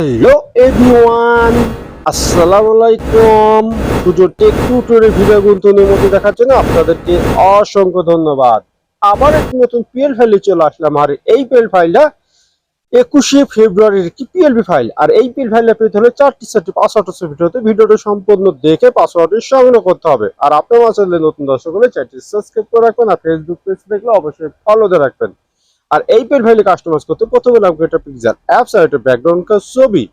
Hello everyone আসসালামু আলাইকুম পুজো take tutorial video গুন্তনের মধ্যে দেখার জন্য আপনাদেরকে অসংখ্য ধন্যবাদ। আবার একটি নতুন পিএল ফাইলে চলে আসলাম। আর এই পিএল ফাইলটা একুশে ফেব্রুয়ারির কি পিএলবি ফাইল আর এই পিএল ফাইলটা পেতে হলে চারটি চারটি পাসওয়ার্ড ভিডিওতে ভিডিওটা সম্পূর্ণ দেখে পাসওয়ার্ডটি সংগ্রহ করতে হবে। আর আপনার মাঝে নতুন দর্শক হলে চ্যানেলটি সাবস্ক্রাইব করে রাখবেন। আর ফেসবুক পেজ দেখলে অবশ্যই ফলো দিয়ে রাখবেন। আর এই পেন ফাইলে কাস্টমাইজ করতে প্রথমে নামকে একটা পিকচার অ্যাপস আর একটা ব্যাকগ্রাউন্ড ছবি।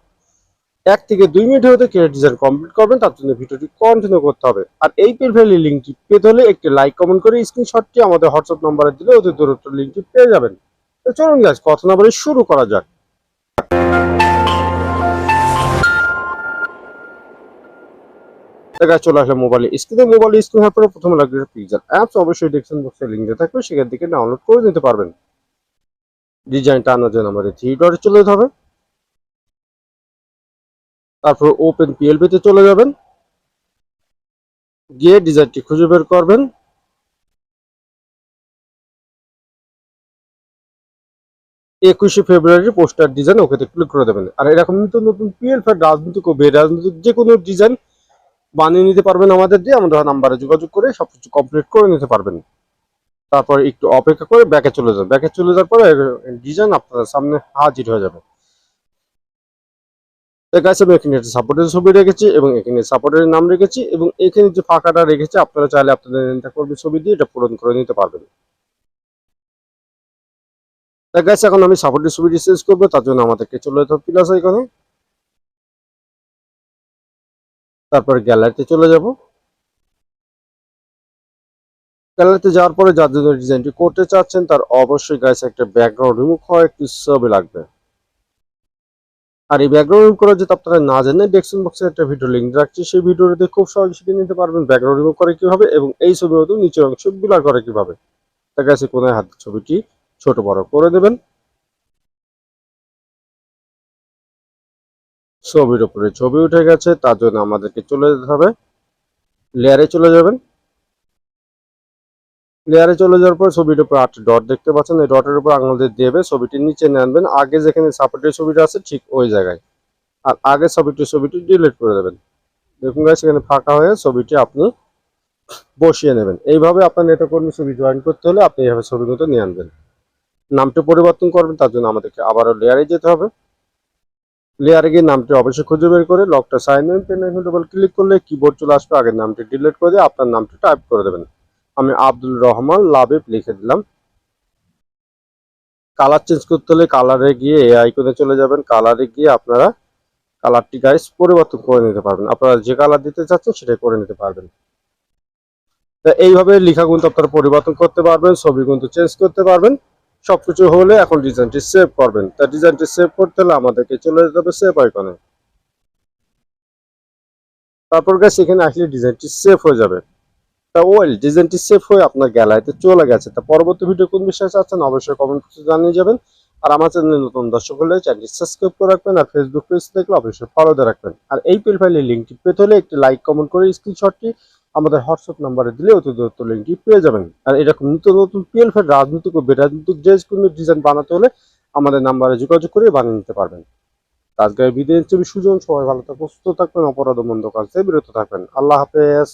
এক থেকে দুই মিনিটের মধ্যে ক্রিয়েট ডিজাইন কমপ্লিট করবেন, তার জন্য ভিডিওটি কন্টিনিউ করতে হবে। আর এই পেন ফাইলের লিঙ্কটি পেতে হলে একটি লাইক কমেন্ট করে স্ক্রিনশটটি আমাদের হোয়াটসঅ্যাপ নম্বরে দিলে অতি দূরত্ব লিঙ্কটি পেয়ে যাবেন। তো চলুন গাছ কথা না বলে শুরু করা যাক। দেখা চলে আসলে মোবাইলে স্ক্রিনে মোবাইল স্ক্রিন হওয়ার পরে প্রথমে লাগবে পিকচার অ্যাপস অবশ্যই ডিসক্রিপশন বক্সে লিঙ্ক দেওয়া থাকবে, সেখান থেকে ডাউনলোড করে নিতে পারবেন। ডিজাইনটা আনার জন্য আমাদের থ্রি ডটে চলে যেতে হবে তারপর ওপেন পিএলপি তে চলে যাবেন। গিয়ে ডিজাইনটি খুঁজে বের করবেন। একুশে ফেব্রুয়ারি পোস্টার ডিজাইন ওকে ক্লিক করে দেবেন। আর এরকম নতুন নতুন পিএল ফার রাজনৈতিক ও বেরাজনৈতিক যে কোনো ডিজাইন বানিয়ে নিতে পারবেন আমাদের দিয়ে। আমাদের নাম্বারে যোগাযোগ করে সবকিছু কমপ্লিট করে নিতে পারবেন। তারপর একটু অপেক্ষা করে ব্যাকে চলে যান ব্যাকে চলে যাওয়ার পরে ডিজাইন আপনার সামনে হাজির হয়ে যাবে। গাছ আমি এখানে একটা সাপোর্টের ছবি রেখেছি এবং এখানে নাম রেখেছি এবং এখানে যে ফাঁকাটা আপনারা চাইলে আপনাদের ছবি দিয়ে, এটা পূরণ করে নিতে পারবেন। এখন আমি সাপোর্টের করব, তার জন্য আমাদেরকে চলে যেতে হবে প্লাস এখানে তারপর গ্যালারিতে চলে যাব। গ্যালারিতে যাওয়ার পরে যার জন্য ডিজাইনটি করতে চাচ্ছেন, তার অবশ্যই গাছ একটা ব্যাকগ্রাউন্ড রিমুভ হয় একটি ছবি লাগবে। আর এই ব্যাকগ্রাউন্ড রিমুভ করার যদি আপনারা না জানেন ডেসক্রিপশন বক্সে একটা ভিডিও লিঙ্ক রাখছি। সেই ভিডিওতে খুব সহজে শিখে নিতে পারবেন ব্যাকগ্রাউন্ড রিমুভ করে কীভাবে এবং এই ছবির মতো নিচের অংশ বিলার করে কীভাবে। তার কাছে কোনায় হাত ছবিটি ছোট বড় করে দেবেন। ছবির উপরে ছবি উঠে গেছে, তার জন্য আমাদেরকে চলে যেতে হবে। লেয়ারে চলে যাবেন। লেয়ারে চলে যাওয়ার পর ছবির উপর আট ডট দেখতে পাচ্ছেন। এই ডটের উপর আঙুল দিয়ে দেবে ছবিটি নিচে নিয়ে আনবেন আগে যেখানে সাপোর্টের ছবিটা আছে, ঠিক ওই জায়গায়। আর আগে ছবিটির ছবিটি ডিলিট করে দেবেন। দেখুন গাছ সেখানে ফাঁকা হয়ে ছবিটি আপনি বসিয়ে নেবেন। এইভাবে আপনার নেটকর্মী ছবি জয়েন করতে হলে আপনি এইভাবে ছবিগুলো নিয়ে আনবেন। নামটি পরিবর্তন করবেন, তার জন্য আমাদেরকে আবারও লেয়ারে যেতে হবে। লেয়ারে গিয়ে নামটি অবশ্যই খুঁজে বের করে লকটা sign in pen double click করলে কিবোর্ড চলে আসবে, আগের নামটি ডিলিট করে দিয়ে আপনার নামটি টাইপ করে দেবেন। আমি আব্দুল রহমান লাবিব লিখে দিলাম। কালার চেঞ্জ করতে হলে কালারে গিয়ে এই আইকনে চলে যাবেন। কালারে গিয়ে আপনারা কালারটি গাইস পরিবর্তন করে নিতে পারবেন। আপনারা যে কালার দিতে চাচ্ছেন সেটাই করে নিতে পারবেন। এইভাবে লেখা কিন্তু আপনারা পরিবর্তন করতে পারবেন ছবি কিন্তু চেঞ্জ করতে পারবেন। সবকিছু হলে এখন ডিজাইনটি সেভ করবেন। তা ডিজাইনটি সেভ করতে হলে আমাদেরকে চলে যেতে হবে সেভ আইকনে তারপর গাছ এখানে আসলে ডিজাইনটি সেভ হয়ে যাবে। তা ওয়েল, ডিজাইনটি সেফ হয়ে আপনার গ্যালারিতে চলে গেছে। তা পরবর্তী ভিডিও কোন বিষয়ে চাচ্ছেন, অবশ্যই কমেন্ট জানিয়ে যাবেন। আর আমার চ্যানেলে নতুন দর্শক হলে চ্যানেলটি সাবস্ক্রাইব করে রাখবেন আর ফেসবুক পেজ দেখলে অবশ্যই ফলো দিয়ে রাখবেন। আর এই পেল ফাইলের লিঙ্কটি পেতে হলে একটি লাইক কমেন্ট করে স্ক্রিনশটটি আমাদের হোয়াটসঅ্যাপ নাম্বারে দিলে অতি দূরত্ব লিঙ্কটি পেয়ে যাবেন। আর এরকম নতুন নতুন পিএল ফাইল রাজনৈতিক ও বেরাজনৈতিক যে কোনো ডিজাইন বানাতে হলে আমাদের নাম্বারে যোগাযোগ করে বানিয়ে নিতে পারবেন। আজকের বিদায় ছবি সুজন, সবাই ভালো থাকবেন সুস্থ থাকবেন অপরাধ মন্দ কাজ বিরত থাকবেন। আল্লাহ হাফেজ।